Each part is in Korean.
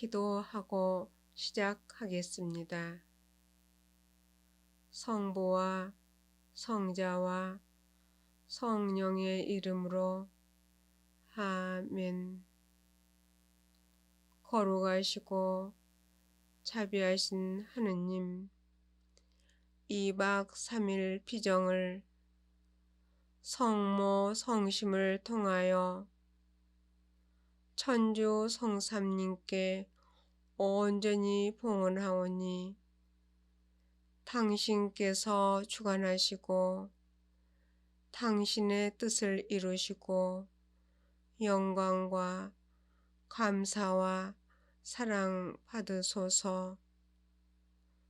기도하고 시작하겠습니다. 성부와 성자와 성령의 이름으로 아멘. 거룩하시고 자비하신 하느님, 2박 3일 피정을 성모 성심을 통하여 천주 성삼님께 온전히 봉헌하오니 당신께서 주관하시고 당신의 뜻을 이루시고 영광과 감사와 사랑 받으소서.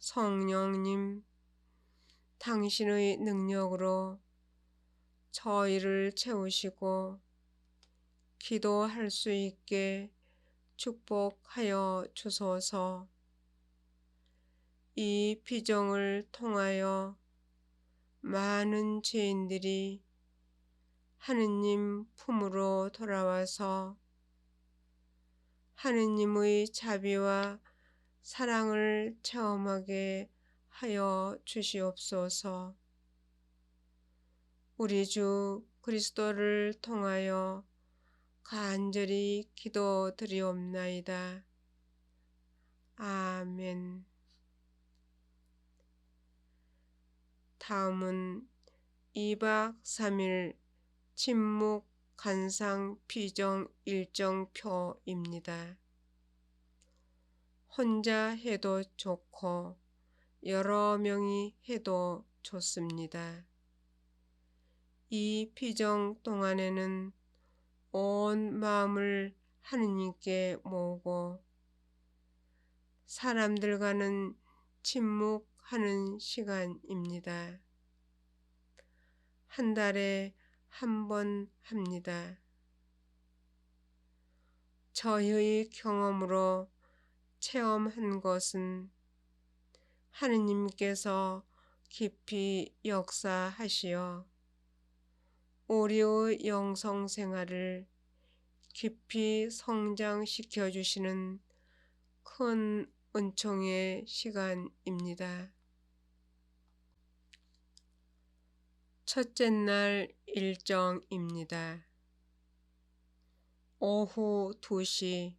성령님 당신의 능력으로 저희를 채우시고 기도할 수 있게 축복하여 주소서. 이 비정을 통하여 많은 죄인들이 하느님 품으로 돌아와서 하느님의 자비와 사랑을 체험하게 하여 주시옵소서. 우리 주 그리스도를 통하여 간절히 기도드리옵나이다. 아멘. 다음은 2박 3일 침묵 간상 피정 일정표입니다. 혼자 해도 좋고 여러 명이 해도 좋습니다. 이 피정 동안에는 온 마음을 하느님께 모으고 사람들과는 침묵하는 시간입니다. 한 달에 한 번 합니다. 저희의 경험으로 체험한 것은 하느님께서 깊이 역사하시어 우리의 영성 생활을 깊이 성장시켜 주시는 큰 은총의 시간입니다. 첫째 날 일정입니다. 오후 2시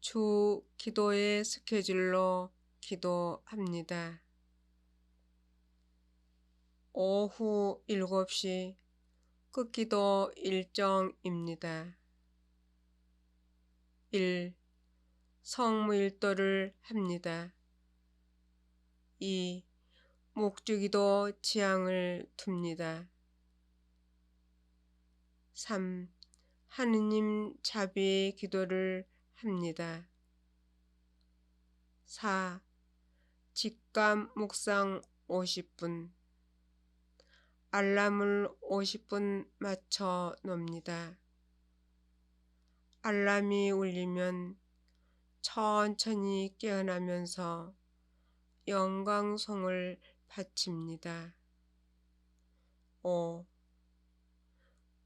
주 기도의 스케줄로 기도합니다. 오후 7시 끝기도 일정입니다. 1. 성무일도를 합니다. 2. 목주기도 지향을 둡니다. 3. 하느님 자비의 기도를 합니다. 4. 직감 묵상 50분 알람을 50분 맞춰 놓습니다. 알람이 울리면 천천히 깨어나면서 영광송을 바칩니다. 5.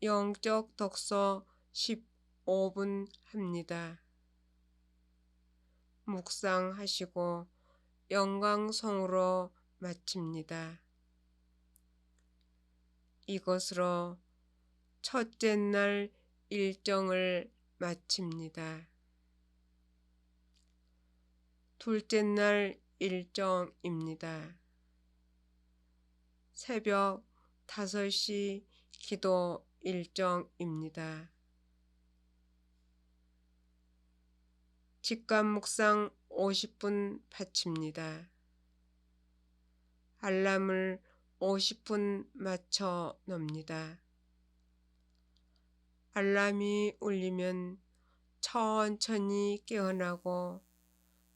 영적 독서 15분 합니다. 묵상하시고 영광송으로 마칩니다. 이것으로 첫째 날 일정을 마칩니다. 둘째 날 일정입니다. 새벽 5시 기도 일정입니다. 직감 묵상 50분 바칩니다. 알람을 50분 맞춰 놉니다. 알람이 울리면 천천히 깨어나고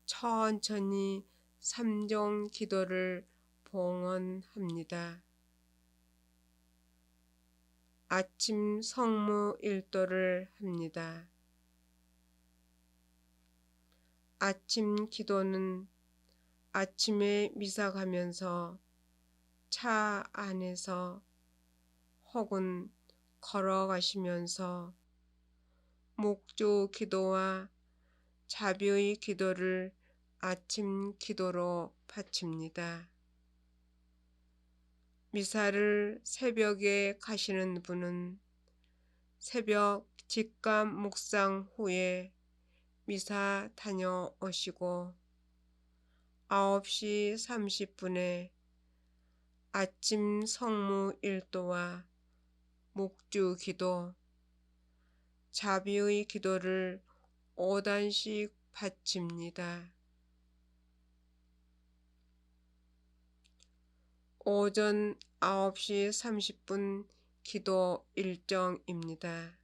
천천히 삼종 기도를 봉헌합니다. 아침 성무 일도를 합니다. 아침 기도는 아침에 미사 가면서 차 안에서 혹은 걸어가시면서 목조 기도와 자비의 기도를 아침 기도로 바칩니다. 미사를 새벽에 가시는 분은 새벽 직감 묵상 후에 미사 다녀오시고 9시 30분에 아침 성무 일도와 묵주 기도, 자비의 기도를 5단씩 바칩니다. 오전 9시 30분 기도 일정입니다.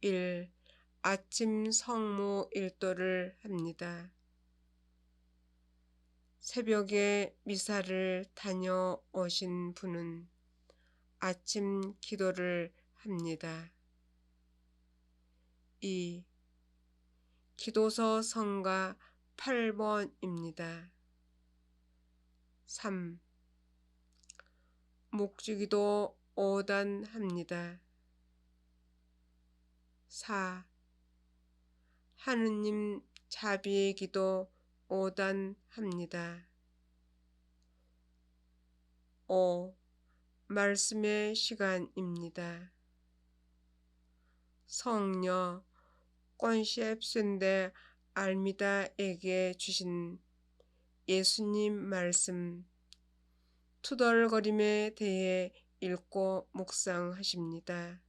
1. 아침 성무 일도를 합니다. 새벽에 미사를 다녀오신 분은 아침 기도를 합니다. 2. 기도서 성가 8번입니다. 3. 목주기도 5단 합니다. 4. 하느님 자비의 기도 5단 합니다. 5. 말씀의 시간입니다. 성녀 권셰프슨데 알미다에게 주신 예수님 말씀 투덜거림에 대해 읽고 묵상하십니다.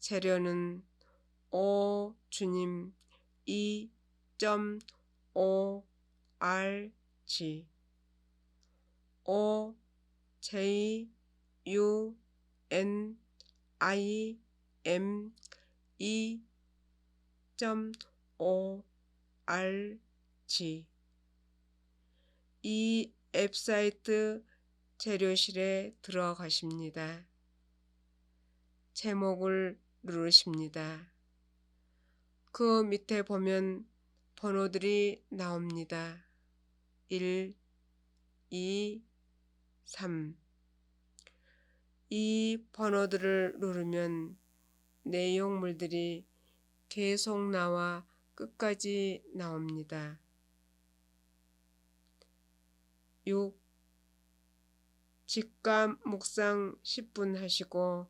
재료는 오 주님 2.5 R G O J U N I M 2.5 R G 이 웹사이트 재료실에 들어가십니다. 제목을 누르십니다. 그 밑에 보면 번호들이 나옵니다. 1, 2, 3. 이 번호들을 누르면 내용물들이 계속 나와 끝까지 나옵니다. 6. 직감 묵상 10분 하시고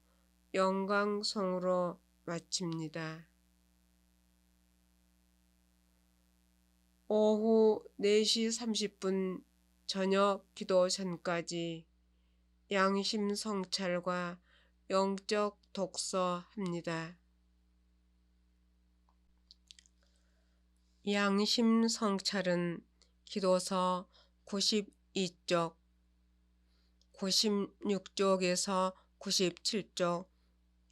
영광성으로 마칩니다. 오후 4시 30분 저녁 기도 전까지 양심 성찰과 영적 독서 합니다. 양심 성찰은 기도서 92쪽, 96쪽에서 97쪽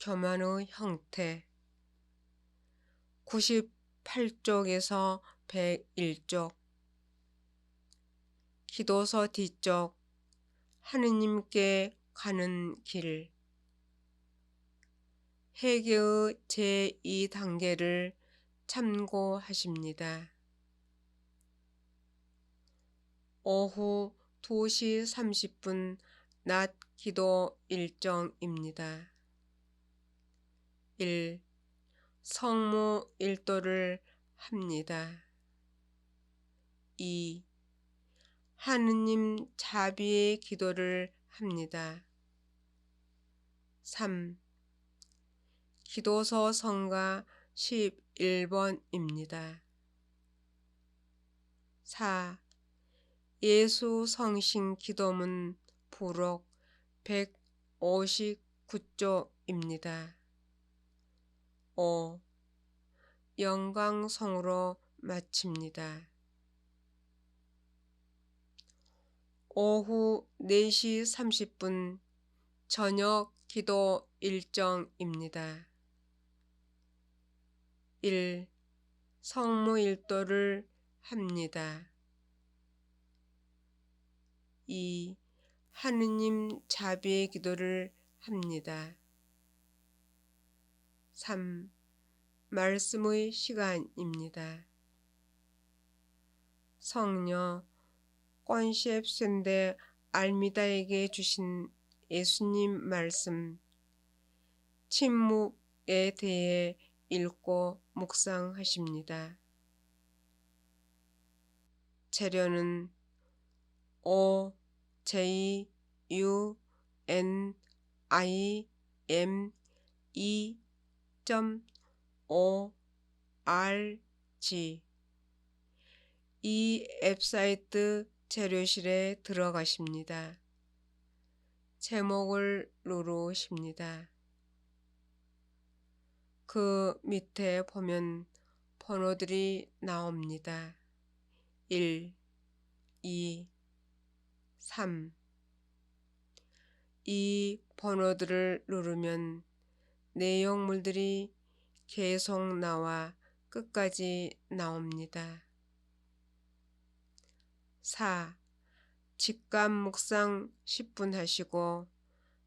교만의 형태, 98쪽에서 101쪽, 기도서 뒤쪽, 하느님께 가는 길, 해계의 제2단계를 참고하십니다. 오후 2시 30분 낮 기도 일정입니다. 1. 성무 일도를 합니다. 2. 하느님 자비의 기도를 합니다. 3. 기도서 성가 11번입니다. 4. 예수 성신 기도문 부록 159쪽입니다. 5. 영광성으로 마칩니다. 오후 4시 30분 저녁 기도 일정입니다. 1. 성무일도를 합니다. 2. 하느님 자비의 기도를 합니다. 3. 말씀의 시간입니다. 성녀 권셰프센데 알미다에게 주신 예수님 말씀 침묵에 대해 읽고 묵상하십니다. 재료는 O J U N I M E O R G 이 웹사이트 재료실에 들어가십니다. 제목을 누르십니다. 그 밑에 보면 번호들이 나옵니다. 1, 2, 3. 이 번호들을 누르면 내용물들이 계속 나와 끝까지 나옵니다. 4. 직감 묵상 10분 하시고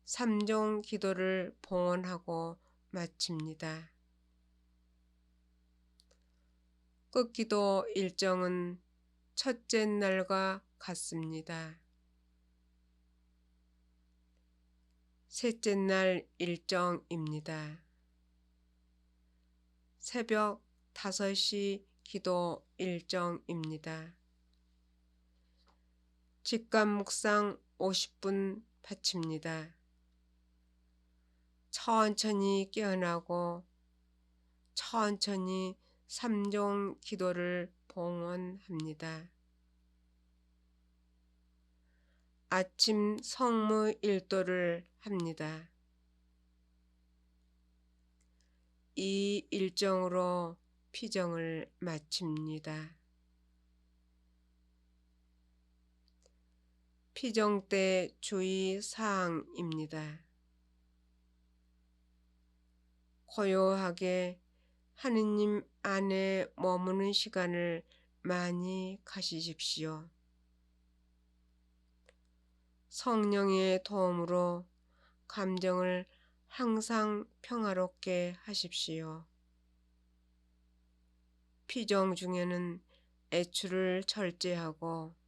3종 기도를 봉헌하고 마칩니다. 끝기도 일정은 첫째 날과 같습니다. 셋째 날 일정입니다. 새벽 5시 기도 일정입니다. 직감 묵상 50분 바칩니다. 천천히 깨어나고 천천히 3종 기도를 봉헌합니다. 아침 성무 일도를 합니다. 이 일정으로 피정을 마칩니다. 피정 때 주의 사항입니다. 고요하게 하느님 안에 머무는 시간을 많이 가지십시오. 성령의 도움으로 감정을 항상 평화롭게 하십시오. 피정 중에는 애출을 절제하고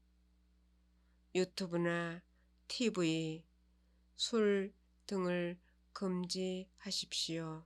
유튜브나 TV, 술 등을 금지하십시오.